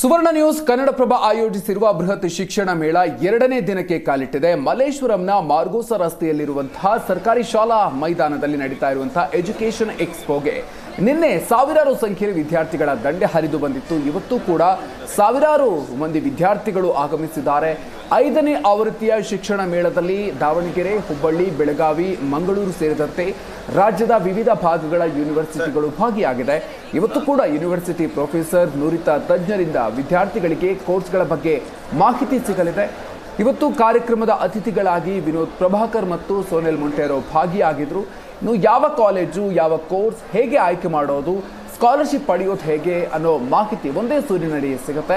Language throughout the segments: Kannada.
ಸುವರ್ಣ ನ್ಯೂಸ್ ಕನ್ನಡಪ್ರಭ ಆಯೋಜಿಸಿರುವ ಬೃಹತ್ ಶಿಕ್ಷಣ ಮೇಳ ಎರಡನೇ ದಿನಕ್ಕೆ ಕಾಲಿಟ್ಟಿದೆ. ಮಲ್ಲೇಶ್ವರಂನ ಮಾರ್ಗೋಸ ರಸ್ತೆಯಲ್ಲಿರುವಂತಹ ಸರ್ಕಾರಿ ಶಾಲಾ ಮೈದಾನದಲ್ಲಿ ನಡೀತಾ ಇರುವಂತಹ ಎಜುಕೇಷನ್ ಎಕ್ಸ್ಪೋಗೆ ನಿನ್ನೆ ಸಾವಿರಾರು ಸಂಖ್ಯೆಯಲ್ಲಿ ವಿದ್ಯಾರ್ಥಿಗಳ ದಂಡೆ ಹರಿದು ಬಂದಿತ್ತು. ಇವತ್ತು ಕೂಡ ಸಾವಿರಾರು ಮಂದಿ ವಿದ್ಯಾರ್ಥಿಗಳು ಆಗಮಿಸಿದ್ದಾರೆ. ಐದನೇ ಆವೃತ್ತಿಯ ಶಿಕ್ಷಣ ಮೇಳದಲ್ಲಿ ದಾವಣಗೆರೆ, ಹುಬ್ಬಳ್ಳಿ, ಬೆಳಗಾವಿ, ಮಂಗಳೂರು ಸೇರಿದಂತೆ ರಾಜ್ಯದ ವಿವಿಧ ಭಾಗಗಳ ಯೂನಿವರ್ಸಿಟಿಗಳು ಭಾಗಿಯಾಗಿದೆ ಇವತ್ತು ಕೂಡ ಯೂನಿವರ್ಸಿಟಿ ಪ್ರೊಫೆಸರ್ ನುರಿತ ತಜ್ಞರಿಂದ ವಿದ್ಯಾರ್ಥಿಗಳಿಗೆ ಕೋರ್ಸ್ಗಳ ಬಗ್ಗೆ ಮಾಹಿತಿ ಸಿಗಲಿದೆ. ಇವತ್ತು ಕಾರ್ಯಕ್ರಮದ ಅತಿಥಿಗಳಾಗಿ ವಿನೋದ್ ಪ್ರಭಾಕರ್ ಮತ್ತು ಸೋನೆಲ್ ಮೊಂಟೇರೋ ಭಾಗಿಯಾಗಿದ್ರು. ಇನ್ನು ಯಾವ ಕಾಲೇಜು, ಯಾವ ಕೋರ್ಸ್, ಹೇಗೆ ಆಯ್ಕೆ ಮಾಡೋದು ಸ್ಕಾಲರ್ಶಿಪ್ ಪಡೆಯೋದು ಹೇಗೆ ಅನ್ನೋ ಮಾಹಿತಿ ಒಂದೇ ಸೂರಿನಡಿ ಸಿಗುತ್ತೆ.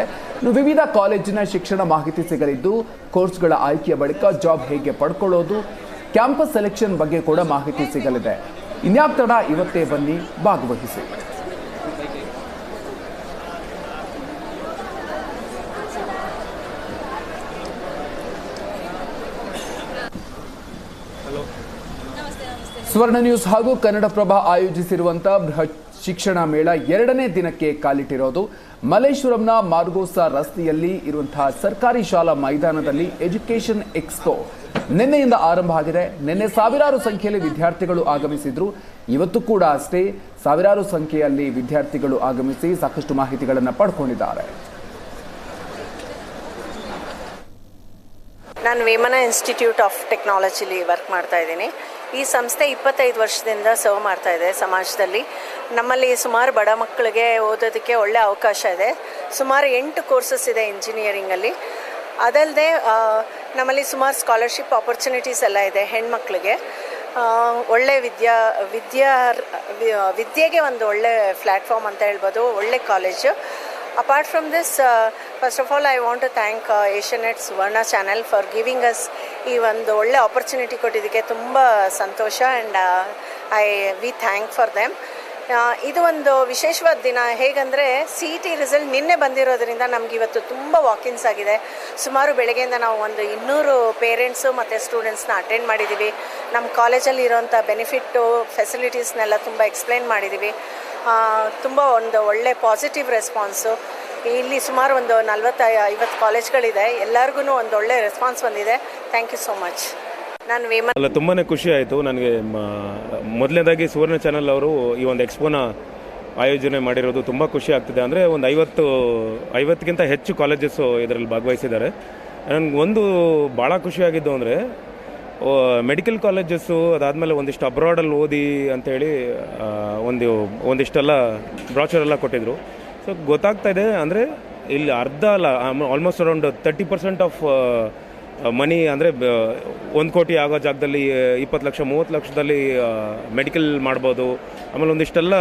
ವಿವಿಧ ಕಾಲೇಜಿನ ಶಿಕ್ಷಣ ಮಾಹಿತಿ ಸಿಗಲಿದ್ದು, ಕೋರ್ಸ್ಗಳ ಆಯ್ಕೆಯ ಬಳಿಕ ಜಾಬ್ ಹೇಗೆ ಪಡ್ಕೊಳ್ಳೋದು, ಕ್ಯಾಂಪಸ್ ಸೆಲೆಕ್ಷನ್ ಬಗ್ಗೆ ಕೂಡ ಮಾಹಿತಿ ಸಿಗಲಿದೆ. ಇನ್ಯಾಕ್ತಡ ಇವತ್ತೇ ಬನ್ನಿ ಭಾಗವಹಿಸಿ. ಸುವರ್ಣ ನ್ಯೂಸ್ ಹಾಗೂ ಕನ್ನಡಪ್ರಭ ಆಯೋಜಿಸಿರುವಂತಹ ಬೃಹತ್ ಶಿಕ್ಷಣ ಮೇಳ ಎರಡನೇ ದಿನಕ್ಕೆ ಕಾಲಿಟ್ಟಿರೋದು. ಮಲೇಶ್ವರಂನ ಮಾರ್ಗೋಸ ರಸ್ತೆಯಲ್ಲಿ ಇರುವಂತಹ ಸರ್ಕಾರಿ ಶಾಲಾ ಮೈದಾನದಲ್ಲಿ ಎಜುಕೇಷನ್ ಎಕ್ಸ್ಪೋ ನಿನ್ನೆಯಿಂದ ಆರಂಭ ಆಗಿದೆ. ನಿನ್ನೆ ಸಾವಿರಾರು ಸಂಖ್ಯೆಯಲ್ಲಿ ವಿದ್ಯಾರ್ಥಿಗಳು ಆಗಮಿಸಿದ್ರು. ಇವತ್ತು ಕೂಡ ಅಷ್ಟೇ ಸಾವಿರಾರು ಸಂಖ್ಯೆಯಲ್ಲಿ ವಿದ್ಯಾರ್ಥಿಗಳು ಆಗಮಿಸಿ ಸಾಕಷ್ಟು ಮಾಹಿತಿಗಳನ್ನು ಪಡ್ಕೊಂಡಿದ್ದಾರೆ. ನಾನು ವೇಮನ ಇನ್ಸ್ಟಿಟ್ಯೂಟ್ ಆಫ್ ಟೆಕ್ನಾಲಜಿಲಿ ವರ್ಕ್ ಮಾಡ್ತಾ ಇದ್ದೀನಿ. ಈ ಸಂಸ್ಥೆ ಇಪ್ಪತ್ತೈದು ವರ್ಷದಿಂದ ಸರ್ವ್ ಮಾಡ್ತಾ ಇದೆ ಸಮಾಜದಲ್ಲಿ. ನಮ್ಮಲ್ಲಿ ಸುಮಾರು ಬಡ ಮಕ್ಕಳಿಗೆ ಓದೋದಕ್ಕೆ ಒಳ್ಳೆ ಅವಕಾಶ ಇದೆ. ಸುಮಾರು ಎಂಟು ಕೋರ್ಸಸ್ ಇದೆ ಇಂಜಿನಿಯರಿಂಗಲ್ಲಿ ಅದಲ್ಲದೆ ನಮ್ಮಲ್ಲಿ ಸುಮಾರು ಸ್ಕಾಲರ್ಶಿಪ್ ಆಪರ್ಚುನಿಟೀಸ್ ಎಲ್ಲ ಇದೆ ಹೆಣ್ಮಕ್ಳಿಗೆ. ಒಳ್ಳೆ ವಿದ್ಯಾ ವಿದ್ಯಾ, ವಿದ್ಯೆಗೆ ಒಂದು ಒಳ್ಳೆ ಪ್ಲ್ಯಾಟ್ಫಾರ್ಮ್ ಅಂತ ಹೇಳ್ಬೋದು, ಒಳ್ಳೆ college apart from this first of all I want to thank Asianet Suvarna channel for giving us ಈ ಒಂದು ಒಳ್ಳೆ ಆಪರ್ಚುನಿಟಿ ಕೊಟ್ಟಿದ್ದಕ್ಕೆ ತುಂಬ ಸಂತೋಷ and I we thank for them ಇದು ಒಂದು ವಿಶೇಷವಾದ ದಿನ. ಹೇಗಂದರೆ ಸಿ ಇ ಟಿ ರಿಸಲ್ಟ್ ನಿನ್ನೆ ಬಂದಿರೋದ್ರಿಂದ ನಮ್ಗೆ ಇವತ್ತು ತುಂಬ ವಾಕಿನ್ಸ್ ಆಗಿದೆ. ಸುಮಾರು ಬೆಳಗ್ಗೆಯಿಂದ ನಾವು ಒಂದು ಇನ್ನೂರು ಪೇರೆಂಟ್ಸು ಮತ್ತು ಸ್ಟೂಡೆಂಟ್ಸ್ನ ಅಟೆಂಡ್ ಮಾಡಿದ್ದೀವಿ ನಮ್ಮ ಕಾಲೇಜಲ್ಲಿ ಇರೋಂಥ ಬೆನಿಫಿಟ್ಟು ಫೆಸಿಲಿಟೀಸ್ನೆಲ್ಲ ತುಂಬ ಎಕ್ಸ್ಪ್ಲೈನ್ ಮಾಡಿದ್ದೀವಿ ತುಂಬ ಒಂದು ಒಳ್ಳೆ ಪಾಸಿಟಿವ್ ರೆಸ್ಪಾನ್ಸು ಇಲ್ಲಿ ಸುಮಾರು ಒಂದು ನಲ್ವತ್ತು ಐವತ್ತು ಕಾಲೇಜ್ಗಳಿದೆ. ಎಲ್ಲರಿಗೂ ಒಂದು ಒಳ್ಳೆ ರೆಸ್ಪಾನ್ಸ್ ಬಂದಿದೆ. ಥ್ಯಾಂಕ್ ಯು ಸೋ ಮಚ್ ನಾನು ವೇಮನ್ ಅಲ್ಲ ತುಂಬಾ ಖುಷಿ ಆಯಿತು. ನನಗೆ ಮೊದಲನೇದಾಗಿ ಸುವರ್ಣ ಚಾನಲ್ ಅವರು ಈ ಒಂದು ಎಕ್ಸ್ಪೋನ ಆಯೋಜನೆ ಮಾಡಿರೋದು ತುಂಬ ಖುಷಿ ಆಗ್ತಿದೆ. ಅಂದರೆ ಒಂದು ಐವತ್ತು ಐವತ್ತಕ್ಕಿಂತ ಹೆಚ್ಚು ಕಾಲೇಜಸ್ಸು ಇದರಲ್ಲಿ ಭಾಗವಹಿಸಿದ್ದಾರೆ. ನನಗೆ ಒಂದು ಭಾಳ ಖುಷಿಯಾಗಿದ್ದು ಅಂದರೆ ಮೆಡಿಕಲ್ ಕಾಲೇಜಸ್ಸು ಅದಾದಮೇಲೆ ಒಂದಿಷ್ಟು ಅಬ್ರಾಡಲ್ಲಿ ಓದಿ ಅಂತೇಳಿ ಆ, ಒಂದು ಒಂದಿಷ್ಟೆಲ್ಲ ಬ್ರಾಚರ್ ಕೊಟ್ಟಿದ್ದರು ಸೊ ಗೊತ್ತಾಗ್ತಾ ಇದೆ, ಅಂದರೆ ಇಲ್ಲಿ ಅರ್ಧ ಅಲ್ಲ almost around thirty percent of money ಅಂದರೆ ಒಂದು ಕೋಟಿ ಆಗೋ ಜಾಗದಲ್ಲಿ ಇಪ್ಪತ್ತು ಲಕ್ಷ, ಮೂವತ್ತು ಲಕ್ಷದಲ್ಲಿ ಮೆಡಿಕಲ್ ಮಾಡ್ಬೋದು. ಆಮೇಲೆ ಒಂದಿಷ್ಟೆಲ್ಲ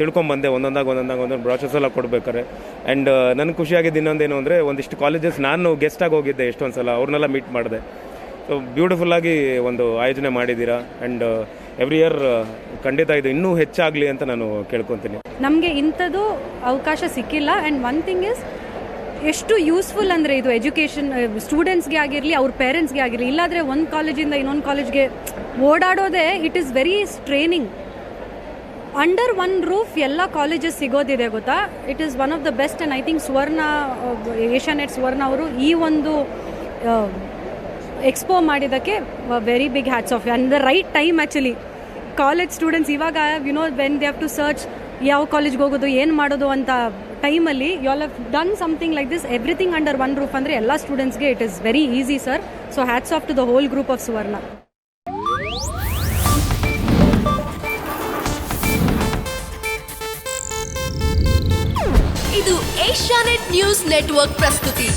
ತಿಳ್ಕೊಂಬಂದೆ, ಒಂದೊಂದಾಗ ಒಂದೊಂದಾಗ, ಒಂದೊಂದು ಬ್ರಾಚಸ್ ಎಲ್ಲ ಕೊಡ್ಬೇಕಾರೆ ಆ್ಯಂಡ್ ನನಗೆ ಖುಷಿಯಾಗಿದ್ದು ಇನ್ನೊಂದೇನು ಅಂದರೆ, ಒಂದಿಷ್ಟು ಕಾಲೇಜಸ್ ನಾನು ಗೆಸ್ಟಾಗಿ ಹೋಗಿದ್ದೆ ಎಷ್ಟೊಂದು ಸಲ ಅವ್ರನ್ನೆಲ್ಲ ಮೀಟ್ ಮಾಡಿದೆ. ಸೊ ಬ್ಯೂಟಿಫುಲ್ಲಾಗಿ ಒಂದು ಆಯೋಜನೆ ಮಾಡಿದ್ದೀರಾ. ಆ್ಯಂಡ್ ಎವ್ರಿ ಇಯರ್ ಖಂಡಿತ ಇದು ಇನ್ನೂ ಹೆಚ್ಚಾಗಲಿ ಅಂತ ನಾನು ಕೇಳ್ಕೊತೀನಿ. ನಮಗೆ ಇಂಥದ್ದು ಅವಕಾಶ ಸಿಕ್ಕಿಲ್ಲ. ಆ್ಯಂಡ್ ಒನ್ ಥಿಂಗ್ ಇಸ್ ಎಷ್ಟು ಯೂಸ್ಫುಲ್ ಅಂದರೆ ಇದು ಎಜುಕೇಷನ್ ಸ್ಟೂಡೆಂಟ್ಸ್ಗೆ ಆಗಿರಲಿ, ಅವ್ರ ಪೇರೆಂಟ್ಸ್ಗೆ ಆಗಿರಲಿ, ಇಲ್ಲಾದರೆ ಒಂದು ಕಾಲೇಜಿಂದ ಇನ್ನೊಂದು ಕಾಲೇಜ್ಗೆ ಓಡಾಡೋದೇ it is very straining under one roof ಎಲ್ಲ ಕಾಲೇಜಸ್ ಸಿಗೋದಿದೆ ಗೊತ್ತಾ? It is one of the best and I think Suvarna Asianet Suvarna ಅವರು ಈ ಒಂದು ಎಕ್ಸ್ಪೋ ಮಾಡಿದ್ದಕ್ಕೆ very big hats off and the right time actually college students ಇವಾಗ you know when they have to search ಯಾವ ಕಾಲೇಜ್ಗೆ ಹೋಗೋದು, ಏನು ಮಾಡೋದು ಅಂತ ಟೈಮಲ್ಲಿ you all have done something like this everything under one roof ಅಂದರೆ ಎಲ್ಲ ಸ್ಟೂಡೆಂಟ್ಸ್ಗೆ it is very easy sir so hats off to the whole group of Suvarna ಇದು ಏಷ್ಯಾನೆಟ್ ನ್ಯೂಸ್ ನೆಟ್ವರ್ಕ್ ಪ್ರಸ್ತುತಿ.